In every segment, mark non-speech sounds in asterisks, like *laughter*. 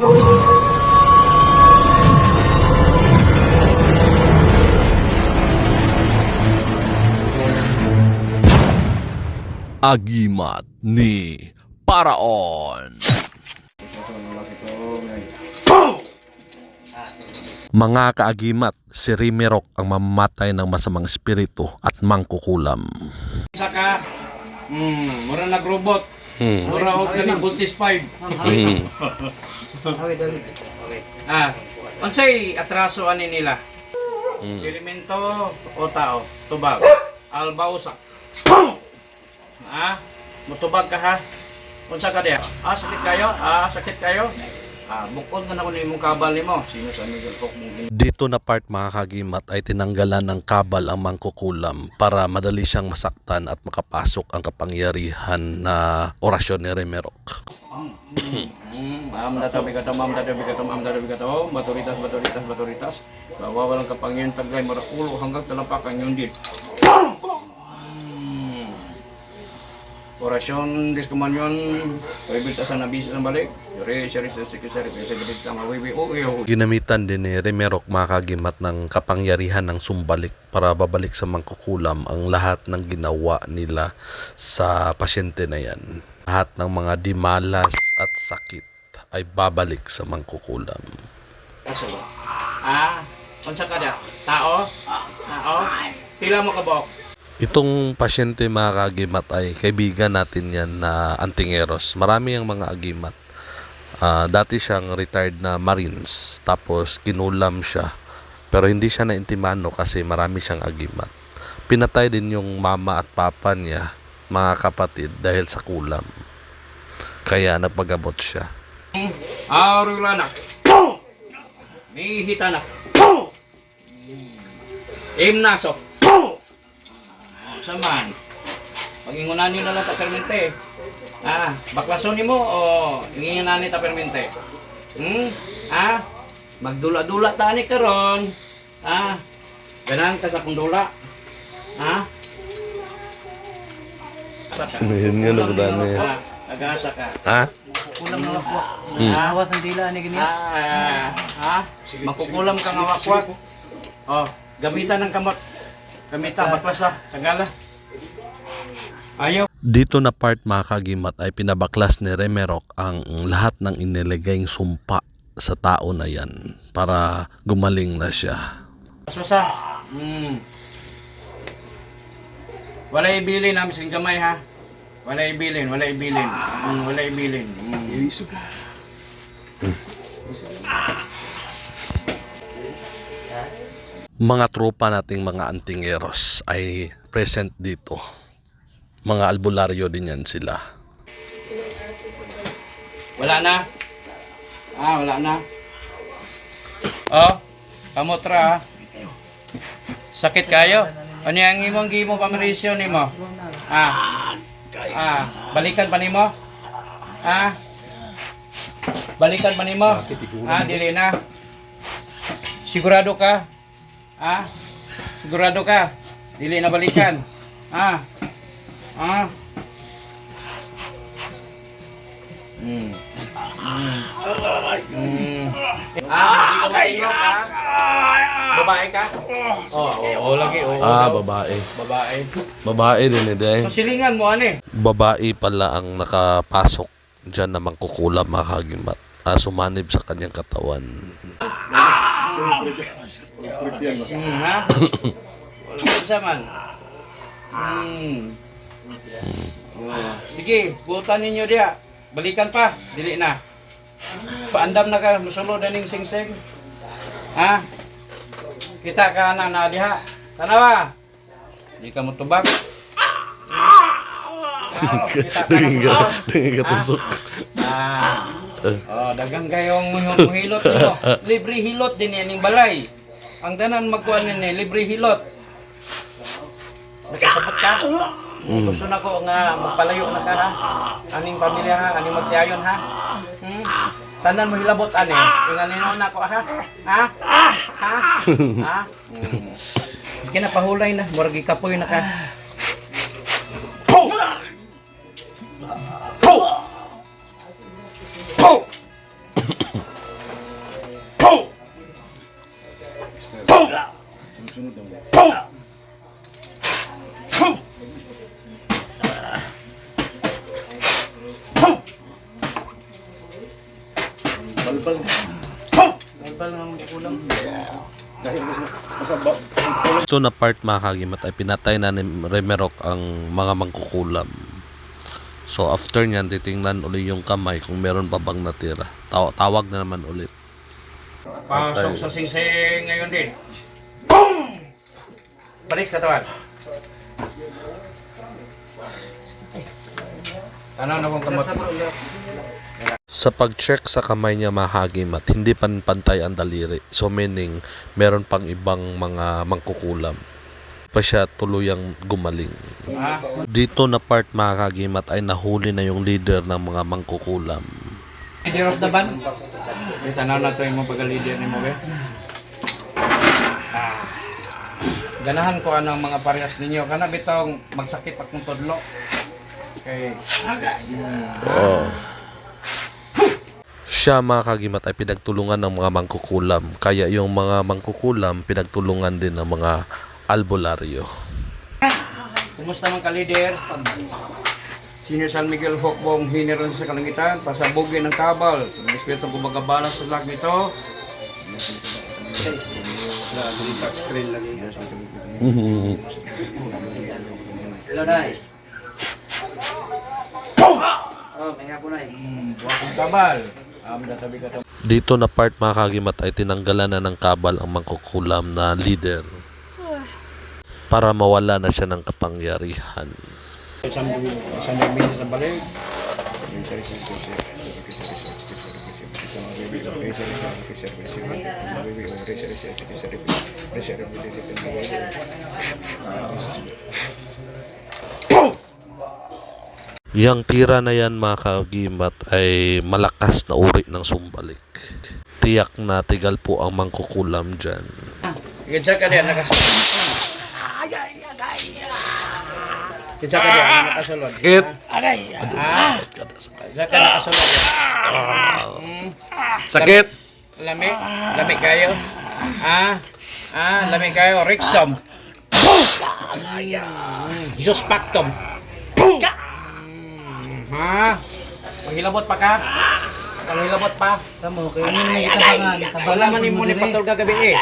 Agimat ni Paraon. Mga kaagimat, si Rimerok ang mamamatay ng masamang espiritu at mangkukulam. Isa ka, mm, mura nag-robot. Hmm. Mura o ka voltage 5. Ah, unsay atraso ani nila? Elemento o tao, tubag. Albausa. Ah, mutubag ka ha. Unsa ka diya? Ah, sakit kayo? Ah, sakit kayo? Ah, bukod na ako ni imong kabal nimo. Sino sa Miguel Cook mong Dito na part mga kagimat ay tinanggalan ng kabal ang mangkukulam para madali siyang masaktan at makapasok ang kapangyarihan na orasyon ni Rimerok. Hmm, Ma'am databi ka to, ma'am databi ka to, ma'am databi ka to, baturitas, baturitas, baturitas. Bawa walang kapangyan taglay, marakulo hanggang talapakan yung dit. Hmm. Orasyon, diskamanyon, paibilta sa nabisa ng balik. Yuri, sari, sari, sari, sari, sari, sari, sama, wiwi, uwi, uwi. Ginamitan din ni Rimerok mga kagimat ng kapangyarihan ng sumbalik para babalik sa mangkukulam ang lahat ng ginawa nila sa pasyente na yan. Lahat ng mga dimalas at sakit ay babalik sa mangkukulam. Kaso ba? Ah, unsa ka da? Tao? Tao? Pila mo kabok? Itong pasyente mga kagimat ay kaibigan natin yan na antingeros. Marami ang mga agimat. Ah, dati siyang retired na Marines tapos kinulam siya. Pero hindi siya naintimano kasi marami siyang agimat. Pinatay din yung mama at papa niya, mga kapatid, dahil sa kulam. Kaya nagpagabot siya. Ah, Rulana. May hita na. Aim naso. Saman. Pagingunan nyo na lang ta permente. Ah, baklason nimo o ingingan ni ta permente. Hmm? Ah, magdula-dula ta ni karon. Ah, ganan ka sa kundula. Ah? Saka. Yun nga Ah, agasa ka. Ha? Kulang na wakwak. Hmm. Awas ang dila ni ganyan. Ah, ha? Makukulam ka nga wakwak. Oh, gamitan ng kamot. Gamitan, baklasa, tagala. Ayaw. Dito na part mga kagimat ay pinabaklas ni Remerok ang lahat ng iniligayng sumpa sa tao na yan para gumaling na siya. Basbasa. Hmm. Wala ibilin ha, miskin gamay ha. Wala ibilin, wala ibilin. Hmm, wala ibilin. Hmm. Mga tropa nating mga antingeros ay present dito. Mga albularyo din yan sila. Wala na. Ah, wala na. Oh, kamotra ha. Sakit kayo? Ano yung imong gimo pamarisyon nimo? Ah. Ah, balikan pa nimo? Ah. Balikan pa nimo? Ah, dili na. Sigurado ka? Ah. Sigurado ka? Dili na balikan. Ah. Ah. Hmm. Hmm. Hmm. Ah, hindi ka mahirap, ha? Babae ka? Oo, oh, oh, lagi. Oh, daw. babae. Babae. Babae din eh. So, silingan mo, ano eh? Babae pala ang nakapasok dyan na mangkukulam mga kagimat. Ah, sumanib sa kanyang katawan. Hmm. Hmm. Oh. Sige, buutan ninyo diya. Balikan pa, dili na. Paandam na ka, musulod na ning sing-sing. Ha? Kita ka na na diha. Tanawa. Di ka mo tubag. Ah, kita ka na sa sulod. Ah. Oh, dagang kayong hilot nito. *laughs* Libre hilot din yan yung balay. Ang tanan magkuhan ni libre hilot. Nakasabot ka? Gusto na ko nga magpalayo na ka ha. Aning pamilya ha, aning magtiayon ha. Hmm? Tanan mo hilabot ani. Inganino na ko ha. Ha? Ha? Ha? *laughs* Hmm. Kinapahulay na, murag ikapoy na ka. Boom! Boom! Boom! Boom! Balbal. Balbal ng kulang. Dahil mas masabak. Ito na part mga kagimat ay pinatay na ni Remerok ang mga mangkukulam. So after nyan, titingnan uli yung kamay kung meron pa bang natira. Taw- tawag na naman ulit. Pasok sa singsing ngayon din. Boom! Balik sa katawan. Tanaw na kong kamot. Sa pag-check sa kamay niya mga kagimat, hindi pa pantay ang daliri. So meaning, meron pang ibang mga mangkukulam. Pa siya tuluyang gumaling. Dito na part mga kagimat ay nahuli na yung leader ng mga mangkukulam. Leader of the band. May tanaw na to yung mga pagka-leader ni mo, be. Ah. Ganahan ko anong mga parehas ninyo. Kana bitong magsakit akong tudlo. Okay. Oh. Siya mga kagimat ay pinagtulungan ng mga mangkukulam. Kaya yung mga mangkukulam pinagtulungan din ng mga albularyo. Kumusta man ka, leader? Senior San Miguel Hokbong Hiniran sa Kalangitan, pasabugin ng kabal. Sa mga espiritu gumagabala sa lag nito. Hello, Nay. Oh, may hapon, Nay. Wakong kabal. Am da sabi ka to. Dito na part mga kagimat ay tinanggalan na ng kabal ang mangkukulam na leader para mawala na siya ng kapangyarihan. Isang sa. Yang tira na yan mga kagimat ay malakas na uri ng sumbalik. Tiyak na tigal po ang mangkukulam dyan. Kitsa ka diyan nakasulod. Kitsa ka diyan nakasulod. Kit! Ha? Kitsa ka nakasulod. Sakit! Lami? Lami kayo? Ah? Ah, lami kayo? Rixom. Jesus Pactum. Mm, Ha? Manghilabot pa ka? Manghilabot pa? Tamo, kayo nyo na itabangan. Wala man mo ni patol kagabi eh.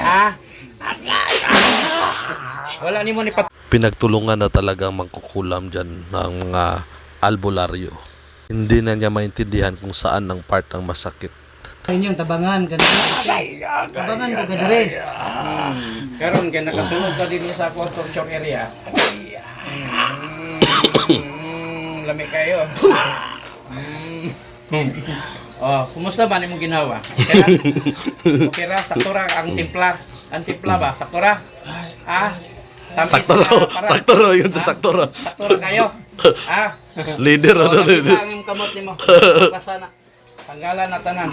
Ha? Wala ni mo ni patol. Pinagtulungan na talagang mangkukulam dyan ng mga albularyo. Hindi na niya maintindihan kung saan ang part ng masakit. Kayo nyo, tabangan. Ganun. Tabangan ko kadiri. Hmm. Karon kay nakasunod ka din sa construction area. Mm, lami kayo. Mm. Oh, kumusta ba nimong ginawa? Okay ra? Okay ra? Sakto ra ang timpla. Ang timpla ba? Sakto ra? Ah? Tamis Sakto na raw, para- sakto raw yun sa Ah? sakto raw. Sakto ra kayo. *laughs* Ah? Leader ano leader. ang kamot nimo. *laughs* Basta na. Tanggalan na tanan.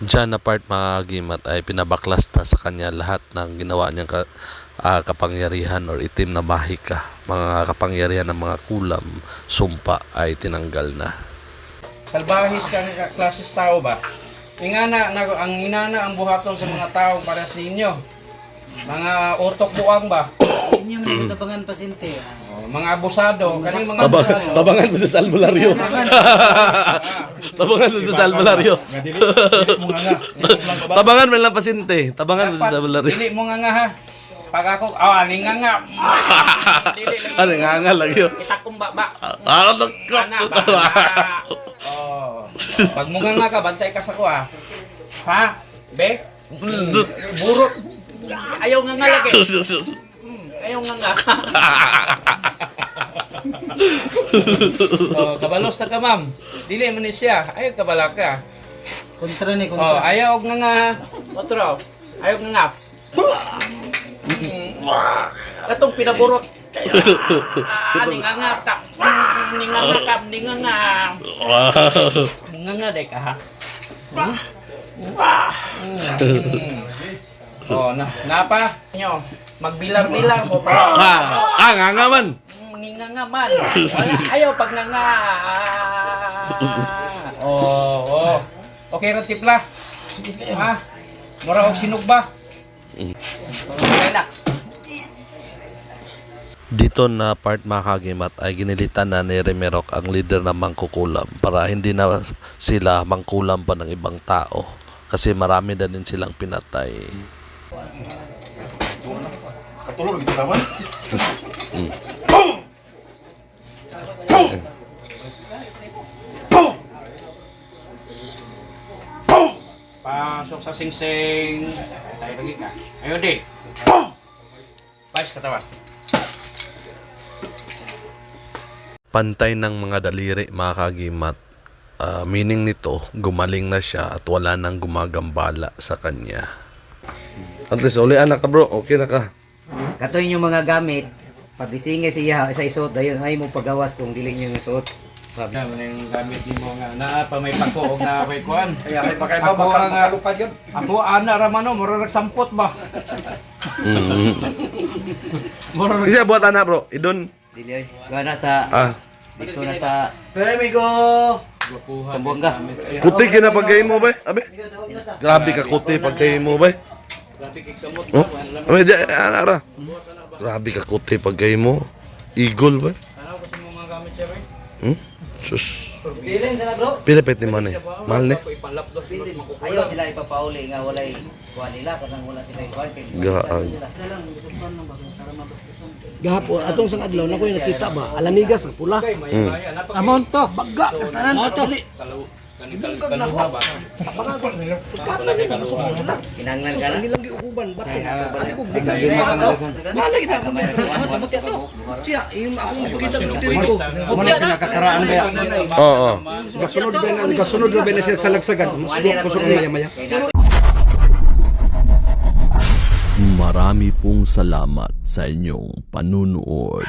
Diyan na part mga gimat ay pinabaklas na sa kanya lahat ng ginawa niyang ka, ah, kapangyarihan or itim na mahika. Mga kapangyarihan ng mga kulam, sumpa ay tinanggal na. Salbahis ka nga klases tao ba? Ingana, na, ang inana ang buhaton sa mga tao para sa inyo. Mga utok buang ba? Inyo man itabangan pasyente. O, mga abusado, kaning mga abusado. tabangan mo sa albularyo. tabangan *laughs* mo sa albularyo. tabangan mo lang pasinte. Tabangan mo sa albularyo. Dili mo nga nga ha. Pag ako, oh, aling nga nga. *laughs* Dili lang. Ano nga nga lang yun. Itakum ba ba? Ah, Ana ba? Oh. Pag mo nga nga ka, bantay ka sa ko ha. Ha? Be? Burot. Ayaw nga nga lagi. Hmm, ayaw nga nga. *laughs* oh, kabalos na ka, ma'am. Dili man ni siya. Ayaw kabala ka. Kontra ni, Oh, kontra. ayaw nga nga. Otro. Ayaw nga nga. Katong pinaburot. Ah, ninganga ka. Mm, Ninganga ka, ninganga. Ninganga de ka ha. Hmm? Mm. Oh, na napa nyo. Magbilar-bilar mo pa. Ah, ah, nga nga man. Mm, Ninganga man. Wala, ayaw pag nga Oh, oh. Okay ra tipla. Ha? Mura og sinugba. Okay na. Dito na part mga kagimat ay ginilitan na ni Remerok ang leader ng mangkukulam para hindi na sila mangkulam pa ng ibang tao kasi marami na din silang pinatay. Katulog kita naman. Pasok sa singsing. Tayo lagi ka. Ayun din. Pais katawan. Pantay ng mga daliri mga kagimat. Ah, meaning nito, gumaling na siya at wala nang gumagambala sa kanya. At least, uli anak ka bro, okay na ka. Kato yung mga gamit, pabisingay siya sa isuot dayon ay mo pagawas kung dili niyo isuot. Pag Yan, ano yung gamit ni mo nga. Na pa may pako o na may kuan. Kaya kay bakay ba Ako baka makalupad yun. Ako ana ramano, mura nagsampot ba? *laughs* Mura Isa buhat anak bro, idon. dili ay gana sa Ah, dito na sa Permigo! Sambuanga. kuti kina pagkay mo ba? Abe? Grabe ka kuti pagkay mo ba? Oh? Abe, di, anak ra. Grabe ka kuti pagkay mo. Eagle ba? Ano gusto mo mga gamit siya, Ray? Hmm? Sus. Bilin ka na bro. Pila pet ni man eh. Mahal ni. Ayaw sila ipapauli nga walay kuan nila kanang wala sila ikuan kay Gaang. Gahapon, atong sang adlaw na ko yung nakita ba, alamigas pula. Napag Amon to. Baga. Dali. Kalau kanikal kaluha ba? Ko. Wala kay kaluha. Kinanglan ka lang giukuban, ba't ko? Ano yung mga Malay na ako. Amon to to. Tiya, yung akong pagkita ng tiri ko. Amo na pinakakaraan ba? Oo. Gasunod ba na, gasunod ba na siya sa lagsagan? Kusog na maya. Marami pong salamat sa inyong panunood.